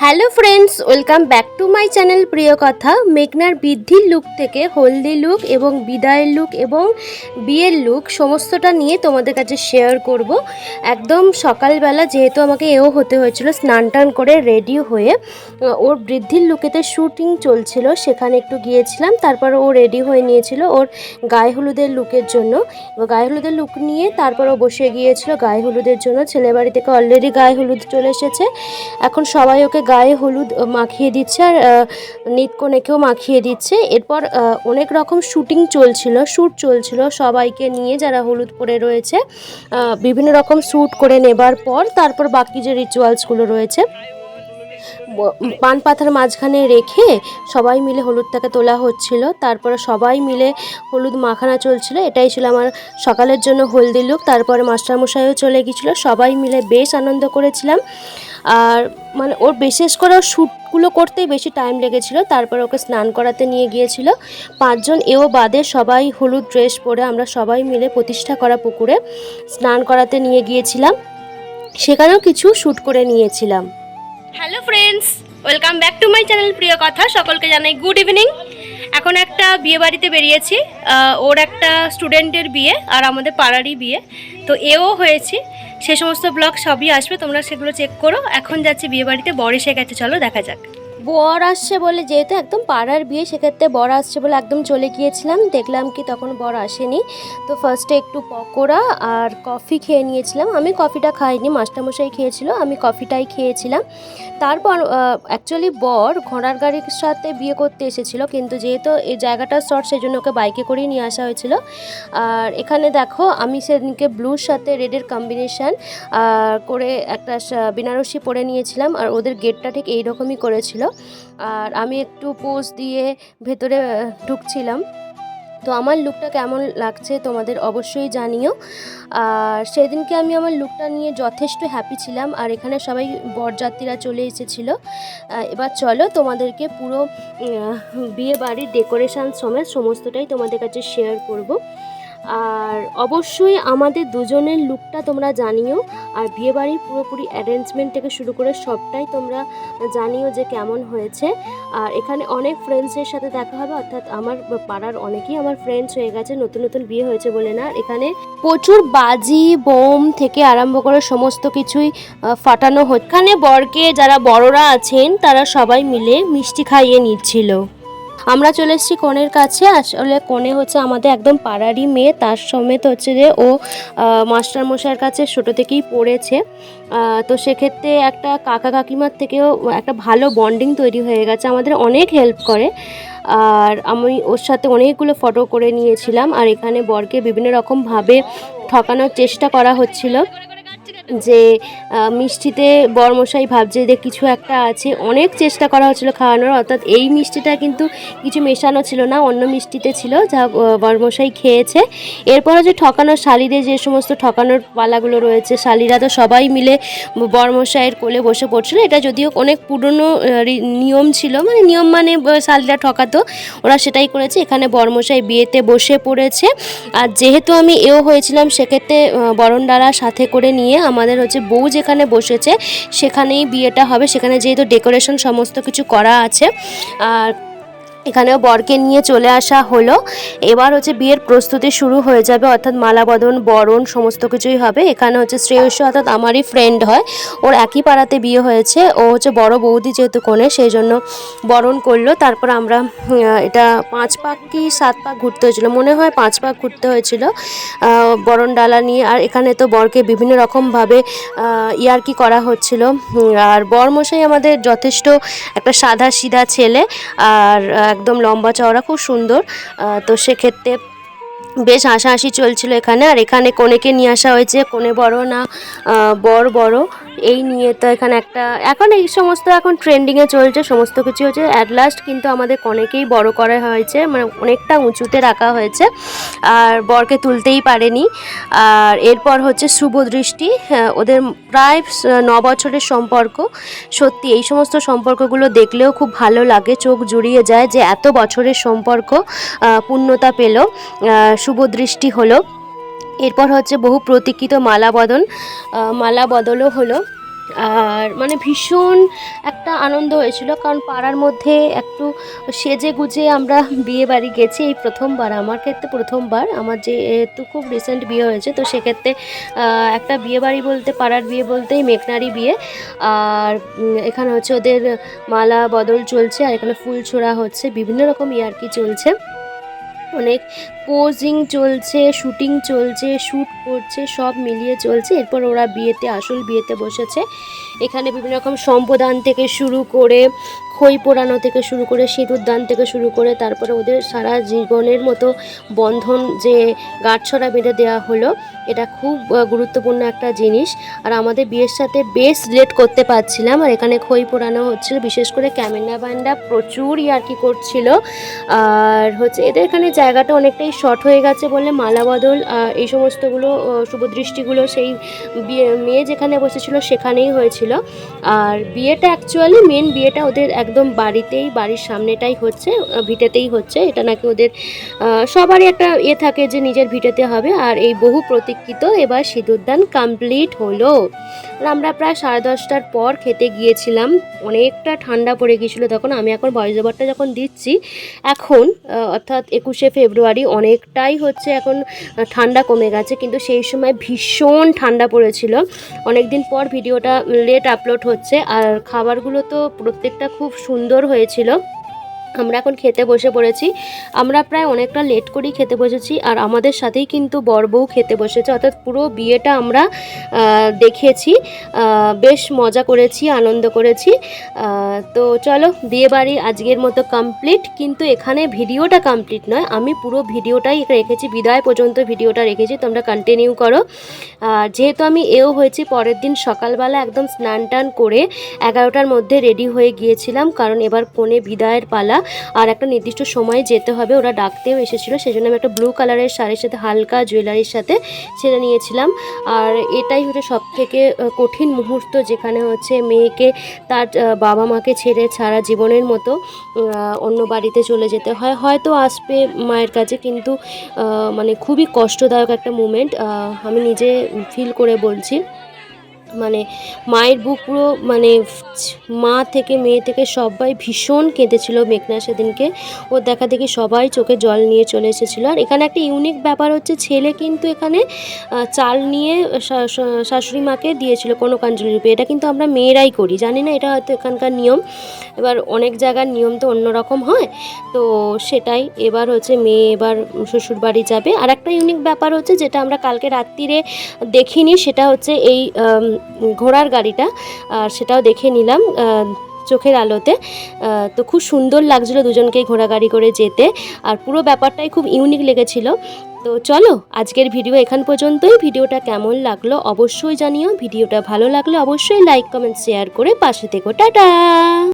Hello friends welcome back to my channel প্রিয় কথা মেঘনার বৃদ্ধির লুক থেকে হলদি লুক এবং বিদায়ের লুক এবং বিয়ের লুক সমস্তটা নিয়ে তোমাদের কাছে শেয়ার করব। একদম সকালবেলা যেহেতু আমাকে এও হতে হয়েছিল স্নান টান করে রেডি হয়ে ওর বৃদ্ধির লুকেতে শুটিং চলছিল, সেখানে একটু গিয়েছিলাম, তারপর ও রেডি হয়ে নিয়েছিল ওর গায়ে হলুদের লুকের জন্য। গায়ে হলুদের লুক নিয়ে তারপর ও বসে গিয়েছিল গায়ে হলুদের জন্য। ছেলে বাড়ি থেকে অলরেডি গায়ে হলুদ চলে এসেছে। এখন সবাই ওকে গায়ে হলুদ মাখিয়ে দিচ্ছে আর নিতকনেকেও মাখিয়ে দিচ্ছে। এরপর অনেক রকম শুটিং চলছিল শ্যুট চলছিল। সবাইকে নিয়ে যারা হলুদ পরে রয়েছে বিভিন্ন রকম শ্যুট করে নেবার পর তারপর বাকি যে রিচুয়ালসগুলো রয়েছে পান পাতার মাঝখানে রেখে সবাই মিলে হলুদটাকে তোলা হচ্ছিল। তারপরে সবাই মিলে হলুদ মাখানা চলছিল। এটাই ছিল আমার সকালের জন্য হলদি লুক তারপরে মাস্টারমশাইও চলে গিয়েছিল সবাই মিলে বেশ আনন্দ করেছিলাম। আর মানে ওর বিশেষ করে ওর শ্যুটগুলো করতেই বেশি টাইম লেগেছিল। তারপর ওকে স্নান করাতে নিয়ে গিয়েছিল। পাঁচজন এও বাদে সবাই হলুদ ড্রেস পরে আমরা সবাই মিলে প্রতিষ্ঠা করা পুকুরে স্নান করাতে নিয়ে গিয়েছিলাম। সেখানেও কিছু শ্যুট করে নিয়েছিলাম। Hello friends welcome back to my channel প্রিয় কথা সকলকে জানাই গুড ইভিনিং এখন একটা বিয়ে বাড়িতে বেরিয়েছি। ওর একটা স্টুডেন্টের বিয়ে আর আমাদের পাড়ারই বিয়ে। তো এও হয়েছে। সে সমস্ত ব্লগ সবই আসবে, তোমরা সেগুলো চেক করো। এখন যাচ্ছি বিয়েবাড়িতে, বর এসে গেছে, চলো দেখা যাক। বর আসছে বলে যেহেতু একদম পাড়ার বিয়ে, সেক্ষেত্রে বর আসছে বলে একদম চলে গিয়েছিলাম। দেখলাম কি তখন বর আসেনি। তো ফার্স্টে একটু পকোড়া আর কফি খেয়ে নিয়েছিলাম। আমি কফিটা খাইনি, মাস্টারমশাই খেয়েছিল, আমি কফিটাই খেয়েছিলাম। তারপর অ্যাকচুয়ালি বর ঘোড়ার গাড়ির সাথে বিয়ে করতে এসেছিল, কিন্তু যেহেতু এই জায়গাটা শর্ট সেই জন্য ওকে বাইকে করেই নিয়ে আসা হয়েছিল। আর এখানে দেখো, আমি সেদিনকে ব্লুর সাথে রেডের কম্বিনেশান করে একটা বেনারসি পরে নিয়েছিলাম, আর ওদের গেটটা ঠিক এইরকমই করেছিল। আর আমি একটু পোজ দিয়ে ভেতরে ঢুকছিলাম। তো আমার লুকটা কেমন লাগছে তোমাদের অবশ্যই জানিও। আর সেদিনকে আমি আমার লুকটা নিয়ে যথেষ্ট হ্যাপি ছিলাম আর এখানে সবাই বরযাত্রীরা চলে এসেছিল। এবার চলো তোমাদেরকে পুরো বিয়ে বাড়ির ডেকোরেশন সমেত সমস্তটাই তোমাদের কাছে শেয়ার করব। আর অবশ্যই আমাদের দুজনের লুকটা তোমরা জানিও, আর বিয়ে বাড়ির পুরোপুরি অ্যারেঞ্জমেন্ট থেকে শুরু করে সবটাই তোমরা জানিও যে কেমন হয়েছে। আর এখানে অনেক ফ্রেন্ডসের সাথে দেখা হবে, অর্থাৎ আমার পাড়ার অনেকেই আমার ফ্রেন্ডস হয়ে গেছে, নতুন নতুন বিয়ে হয়েছে বলে না। এখানে প্রচুর বাজি, বোম থেকে আরম্ভ করে সমস্ত কিছুই ফাটানো হচ্ছে। এখানে বরকে যারা বড়রা আছেন, তারা সবাই মিলে মিষ্টি খাইয়ে নিচ্ছিল। আমরা চলে এসেছি কনের কাছে। আসলে কনে হচ্ছে আমাদের একদম পাড়ারই মেয়ে। তার সমেত হচ্ছে যে ও মাস্টার মশাইয়ের কাছে ছোটো থেকেই পড়েছে। তো সেক্ষেত্রে একটা কাকা কাকিমার থেকেও একটা ভালো বন্ডিং তৈরি হয়ে গেছে। আমাদের অনেক হেল্প করে। আর আমি ওর সাথে অনেকগুলো ফটো করে নিয়েছিলাম। আর এখানে বরকে বিভিন্ন রকমভাবে ঠকানোর চেষ্টা করা হচ্ছিল। যে মিষ্টিতে বরমশাই ভাবছে যে কিছু একটা আছে। অনেক চেষ্টা করা হচ্ছিল খাওয়ানোর অর্থাৎ এই মিষ্টিটা কিন্তু কিছু মেশানো ছিল না অন্য মিষ্টিতে ছিল যা বরমশাই খেয়েছে। এরপরে যে ঠকানোর শালিদের যে সমস্ত ঠকানোর পালাগুলো রয়েছে শালিরা তো সবাই মিলে বরমশাইয়ের কোলে বসে পড়ছিল। এটা যদিও অনেক পুরনো নিয়ম ছিল মানে নিয়ম মানে শালিরা ঠকাতো ওরা সেটাই করেছে। এখানে বরমশাই বিয়েতে বসে পড়েছে। আর যেহেতু আমি এও হয়েছিলাম সেক্ষেত্রে আহ, বরণডালা সাথে করে নিয়ে আমাদের হচ্ছে বউ যেখানে বসেছে, সেখানেই বিয়েটা হবে। সেখানে যেহেতু ডেকোরেশন সমস্ত কিছু করা আছে, আর এখানেও বরকে নিয়ে চলে আসা হলো। এবার হচ্ছে বিয়ের প্রস্তুতি শুরু হয়ে যাবে, অর্থাৎ মালাবদন, বরণ সমস্ত কিছুই হবে। এখানে হচ্ছে শ্রেয়স অর্থাৎ আমারই ফ্রেন্ড হয়। ওর একই পাড়াতে বিয়ে হয়েছে। ও হচ্ছে বড় বৌদি যেহেতু কোণে, সেই জন্য বরণ করল। তারপর আমরা এটা পাঁচ পাক কি সাত পাক ঘুরতে হয়েছিল? মনে হয় পাঁচ পাক ঘুরতে হয়েছিল বরণ ডালা নিয়ে। আর এখানে তো বরকে বিভিন্ন রকমভাবে ইয়ারকি করা হচ্ছিল। আর বরমশাই আমাদের যথেষ্ট একটা সাদা সিধা ছেলে। আর একদম লম্বা চওড়া, খুব সুন্দর। তো সেক্ষেত্রে বেশ হাসাহাসি চলছিল এখানে। আর এখানে কনেকে নিয়ে আসা হয়েছে। কনে বড় না বর বড়। এই নিয়ে তো এখানে একটা এখন এই সমস্ত এখন ট্রেন্ডিংয়ে চলছে সমস্ত কিছু হচ্ছে। অ্যাট লাস্ট কিন্তু আমাদের কনেকেই বড় করা হয়েছে মানে অনেকটা উঁচুতে রাখা হয়েছে আর বরকে তুলতেই পারেনি। আর এরপর হচ্ছে শুভ দৃষ্টি হ্যাঁ, ওদের প্রায় ন বছরের সম্পর্ক। সত্যি এই সমস্ত সম্পর্কগুলো দেখলেও খুব ভালো লাগে চোখ জুড়িয়ে যায় যে এত বছরের সম্পর্ক পূর্ণতা পেল আহ, শুভ দৃষ্টি হলো। এরপর হচ্ছে বহু প্রতীক্ষিত মালা আহ, মালা বদলও হলো। আর মানে ভীষণ একটা আনন্দ হয়েছিল কারণ পাড়ার মধ্যে একটু সেজে গুজে আমরা বিয়ে বাড়ি গেছি এই প্রথমবার। আমার ক্ষেত্রে প্রথমবার আমার যে তো খুব রিসেন্ট বিয়ে হয়েছে তো সেক্ষেত্রে একটা বিয়ে বাড়ি বলতে পাড়ার বিয়ে বলতেই মেঘনারি বিয়ে। আর এখানে হচ্ছে ওদের মালা বদল চলছে আর এখানে ফুল ছোড়া হচ্ছে বিভিন্ন রকম ইয়ার্কি চলছে। অনেক পোজিং চলছে শুটিং চলছে শ্যুট করছে, সব মিলিয়ে চলছে। এরপর ওরা বিয়েতে, আসল বিয়েতে বসেছে। এখানে বিভিন্ন রকম সম্পদান থেকে শুরু করে, খই পোড়ানো থেকে শুরু করে, সিঁদুর দান থেকে শুরু করে, তারপরে ওদের সারা জীবনের মতো বন্ধন যে গাঁটছড়া বেঁধে দেওয়া হলো, এটা খুব গুরুত্বপূর্ণ একটা জিনিস। আর আমাদের বিয়ের সাথে বেশ লেট করতে পারছিলাম। আর এখানে খই পোড়ানো হচ্ছিল, বিশেষ করে ক্যামেরা ব্যান্ডা প্রচুর ইয়ার্কি করছিল। আর হচ্ছে, এদের এখানে জায়গাটা অনেকটাই শর্ট হয়ে গেছে বলে মালা বদল এই সমস্তগুলো শুভদৃষ্টিগুলো সেই বিয়ে, মেয়ে যেখানে বসেছিল সেখানেই হয়েছিল। আর বিয়েটা অ্যাকচুয়ালি মেন বিয়েটা ওদের একদম বাড়িতেই, বাড়ির সামনেটাই হচ্ছে ভিটেতেই হচ্ছে। এটা নাকি ওদের সবারই একটা ইয়ে থাকে যে নিজের ভিটেতে হবে। আর এই বহু প্রতীক্ষিত এবার সিঁদুরদান কমপ্লিট হলো। আর আমরা প্রায় সাড়ে দশটার পর খেতে গিয়েছিলাম। অনেকটা ঠান্ডা পড়ে গিয়েছিল তখন। আমি এখন ওভারটা যখন দিচ্ছি, এখন অর্থাৎ একুশে ফেব্রুয়ারি অনেকটাই হচ্ছে এখন ঠান্ডা কমে গেছে, কিন্তু সেই সময় ভীষণ ঠান্ডা পড়েছিল। অনেক দিন পর ভিডিওটা লেট আপলোড হচ্ছে, আর খাবারগুলো তো প্রত্যেকটা খুব সুন্দর হয়েছিল। আমরা এখন খেতে বসে পড়েছি। আমরা প্রায় অনেকটা লেট করেই খেতে বসেছি আর আমাদের সাথেই কিন্তু বর বউ খেতে বসেছে। অর্থাৎ পুরো বিয়েটা আমরা দেখেছি বেশ মজা করেছি, আনন্দ করেছি। তো চলো বিয়ে বাড়ি আজকের মতো কমপ্লিট কিন্তু এখানে ভিডিওটা কমপ্লিট নয়। আমি পুরো ভিডিওটাই রেখেছি, বিদায় পর্যন্ত ভিডিওটা রেখেছি। তোমরা কন্টিনিউ করো। আর যেহেতু আমি এও হয়েছি, পরের দিন সকালবেলা একদম স্নান টান করে এগারোটার মধ্যে রেডি হয়ে গিয়েছিলাম। কারণ এবার কোণে বিদায়ের পালা। আর একটা নির্দিষ্ট সময়ে যেতে হবে। ওরা ডাকতেও এসেছিল সেই জন্য আমি একটা ব্লু কালারের শাড়ির সাথে হালকা জুয়েলারির সাথে ছেড়ে নিয়েছিলাম। আর এটাই হচ্ছে সব থেকে কঠিন মুহূর্ত যেখানে হচ্ছে মেয়েকে তার বাবা মাকে ছেড়ে ছাড়া জীবনের মতো অন্য বাড়িতে চলে যেতে হয়। হয়তো আসবে মায়ের কাছে, কিন্তু মানে খুবই কষ্টদায়ক একটা মুমেন্ট আমি নিজে ফিল করে বলছি। মানে মায়ের বুক পুরো মানে মা থেকে, মেয়ে থেকে সবাই ভীষণ কেঁদেছিল মেঘনা সেদিনকে। ও দেখা দেখি সবাই চোখে জল নিয়ে চলে এসেছিল। আর এখানে একটা ইউনিক ব্যাপার হচ্ছে, ছেলে কিন্তু এখানে চাল নিয়ে শাশুড়ি মাকে দিয়েছিল কোনো কাঞ্জলি রূপে। এটা কিন্তু আমরা মেয়েরাই করি, জানি না এটা হয়তো এখানকার নিয়ম। এবার অনেক জায়গার নিয়ম তো অন্যরকম হয়। তো সেটাই, এবার হচ্ছে মেয়ে এবার শ্বশুর বাড়ি যাবে। আর একটা ইউনিক ব্যাপার হচ্ছে, যেটা আমরা কালকে রাত্রিরে দেখিনি, সেটা হচ্ছে এই ঘোড়ার গাড়িটা, আর সেটাও দেখে নিলাম চোখের আলোতে। তো খুব সুন্দর লাগছিল দুজনকেই ঘোড়া গাড়ি করে যেতে, আর পুরো ব্যাপারটাই খুব ইউনিক লেগেছিল। তো চলো, আজকের ভিডিও এখান পর্যন্তই। ভিডিওটা কেমন লাগল অবশ্যই জানিও। ভিডিওটা ভালো লাগলে অবশ্যই লাইক কমেন্ট শেয়ার করে পাশে থেকো। টাটা!